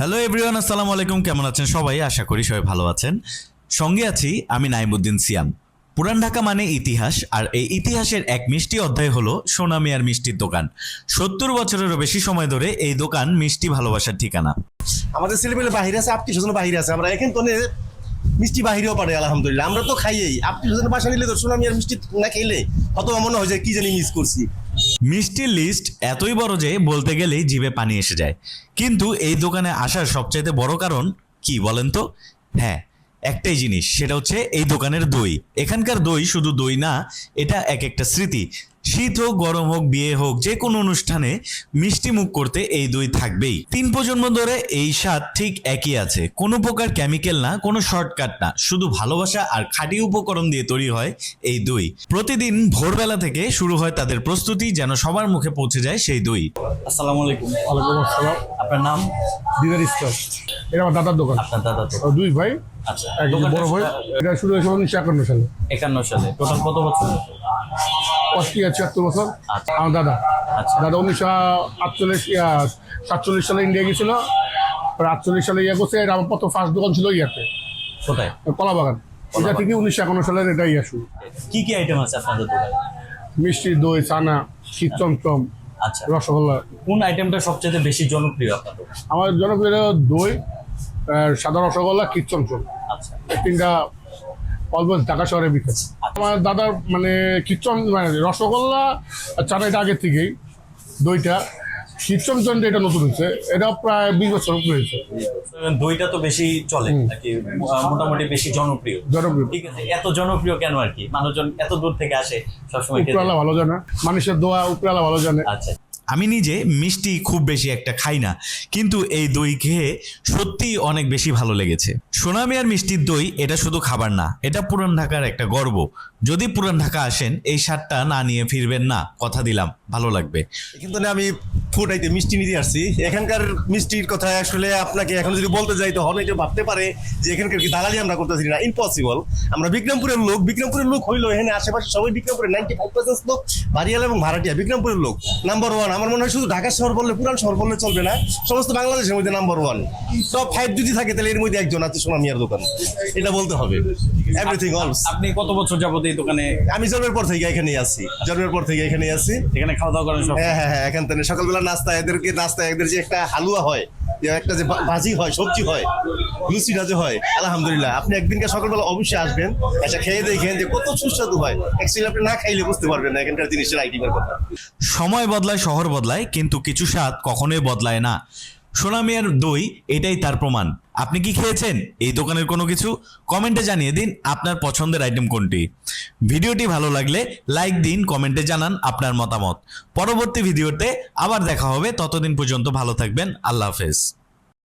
Hello everyone আসসালামু আলাইকুম কেমন আছেন সবাই? আশা করি সবাই ভালো আছেন। সঙ্গে আছি আমি নাইমুদ্দিন সিয়াম। পুরান ঢাকা মানে ইতিহাস আর এই ইতিহাসের এক মিষ্টি অধ্যায় হলো সোনা মিয়ার মিষ্টির দোকান। সত্তর বছরেরও বেশি সময় ধরে এই দোকান মিষ্টি ভালোবাসার ঠিকানা। আমাদের ছেলেপেলে বাহিরে আছে আত্মীয় স্বজন বাহিরে আছে আমরা এখন তো মিষ্টি বাহিরেও পারে আলহামদুলিল্লাহ। আমরা তো খাইয়েই। আপনি স্বজন বাসা নিলে তো সোনামি আর মিষ্টি না খেলে হয়তো মনে হয় যে কি জানি মিস করছি। মিষ্টির লিস্ট এতই বড় যে বলতে গেলেই জিভে পানি এসে যায়। কিন্তু এই দোকানে আসার সবচাইতে বড় কারণ কি বলেন তো? হ্যাঁ একটাই জিনিস সেটা হচ্ছে এই দোকানের দই। এখানকার দই শুধু দই না এটা এক একটা স্মৃতি। শীত হোক গরম হোক বিয়ে হোক যে কোনো অনুষ্ঠানে মিষ্টি মুখ করতে এই দই থাকবেই। তিন প্রজন্ম ধরে এই স্বাদ ঠিক একই আছে। কোনো প্রকার কেমিক্যাল না কোনো শর্টকাট না। শুধু ভালোবাসা আর খাঁটি উপকরণ দিয়ে তৈরি হয় এই দই। প্রতিদিন ভোরবেলা থেকে শুরু হয় তাদের প্রস্তুতি যেন সবার মুখে পৌঁছে যায় সেই দই। আসসালামু আলাইকুম। ওয়ালাইকুম আসসালাম। আপনার নাম? দিদার এটা আমার দাদার দোকান। আপনার দাদা তো ও দুই ভাই আচ্ছা বড় ভাই এটা শুরু হয়েছে উনিশশো একান্ন সালে। একান্ন সালে। টোটাল কত বছর? অষ্টি ছিয়াত্তর বছর। আচ্ছা। আমার দাদা। আচ্ছা। দাদা উনিশশো আটচল্লিশ সাতচল্লিশ সালে ইন্ডিয়া গেছিল আটচল্লিশ সালে ইয়ে করছে আমার প্রথম ফার্স্ট দোকান ছিল ইয়াতে। কোথায়? কলা বাগান এটা থেকে উনিশশো একান্ন সালের এটা ইয়া শুরু। কি কি আইটেম আছে আপনাদের দোকানে? মিষ্টি দই চানা শীত চমচম আচ্ছা। রসগোল্লা। কোন আইটেমটা সবচেয়ে বেশি জনপ্রিয় আপনার আমার জনপ্রিয় দই। সাদা রসগোল্লা কীর্তন চমচম আচ্ছা। তিনটা অলমোস্ট ঢাকা শহরে বিখ্যাত। আমার দাদার মানে কীর্তন মানে রসগোল্লা এটা আগের থেকেই দইটা। শীতচমচম এটা নতুন হয়েছে। এটা প্রায় বিশ বছর হয়েছে। দইটা তো বেশি চলে নাকি মোটামুটি বেশি জনপ্রিয়? জনপ্রিয়। ঠিক আছে এত জনপ্রিয় কেন আর কি? মানুষজন এত দূর থেকে আসে সবসময় উপরালা ভালো জানে মানুষের দোয়া উপরালা ভালো জানে। আচ্ছা। আমি নিজে মিষ্টি খুব বেশি একটা খাই না, কিন্তু এই দই খেয়ে সত্যিই অনেক বেশি ভালো লেগেছে। সোনামি আর মিষ্টির দই, এটা শুধু খাবার না, এটা পুরান ঢাকার একটা গর্ব। যদি পুরান ঢাকা আসেন, এই স্বাদটা না নিয়ে ফিরবেন না, কথা দিলাম, ভালো লাগবে। কিন্তু আমি ফুড আইতে মিষ্টি নিতে আসছি। এখানকার মিষ্টির কথা আসলে আপনাকে এখন যদি বলতে যাই তো অনেকে ভাবতে পারে যে এখানকার কি দালালি আমরা করতেছি না ইম্পসিবল আমরা বিক্রমপুরের লোক বিক্রমপুরের লোক হইল এখানে আশেপাশে সবাই বিক্রমপুরের নাইনটি ফাইভ পার্সেন্ট লোক বাড়িয়াল এবং ভাড়াটিয়া বিক্রমপুরের লোক। নাম্বার ওয়ান আমার মনে হয় শুধু ঢাকা শহর বললে পুরান শহর বললে চলবে না সমস্ত বাংলাদেশের মধ্যে নাম্বার ওয়ান টপ ফাইভ যদি থাকে তাহলে এর মধ্যে একজন আছে সোনা মিয়ার দোকান। এটা বলতে হবে। এভরিথিং অলস আপনি কত বছর যাবত এই দোকানে আমি জন্মের পর থেকে এখানেই আছি। জন্মের পর থেকে এখানেই আছি। এখানে খাওয়া দাওয়া করেন হ্যাঁ হ্যাঁ হ্যাঁ এখান থেকে সকালবেলা নাস্তা, এদেরকে নাস্তা, এদের যে একটা হালুয়া হয় একটা যে ভাজি হয়, সবজি হয়, লুচি ভাজি হয়, আলহামদুলিল্লাহ। আপনি একদিনকে সকালবেলা অবশ্যই আসবেন এটা খেয়ে দেখেন যে কত সুস্বাদু হয়। অ্যাকচুয়ালি আপনি না খাইলে বুঝতে পারবেন না, এখানকার জিনিসের আইটেমের কথা। সময় বদলায়, শহর বদলায়, কিন্তু কিছু স্বাদ কখনোই বদলায় না। সোনামিয়ার দই, এটাই তার প্রমাণ। আপনি কি খেয়েছেন? এই দোকানের কোনো কিছু? কমেন্টে জানিয়ে দিন আপনার পছন্দের আইটেম কোনটি। ভিডিওটি ভালো লাগলে লাইক দিন, কমেন্টে জানান আপনার মতামত। পরবর্তী ভিডিওতে আবার দেখা হবে। ততদিন পর্যন্ত ভালো থাকবেন। আল্লাহ হাফেজ।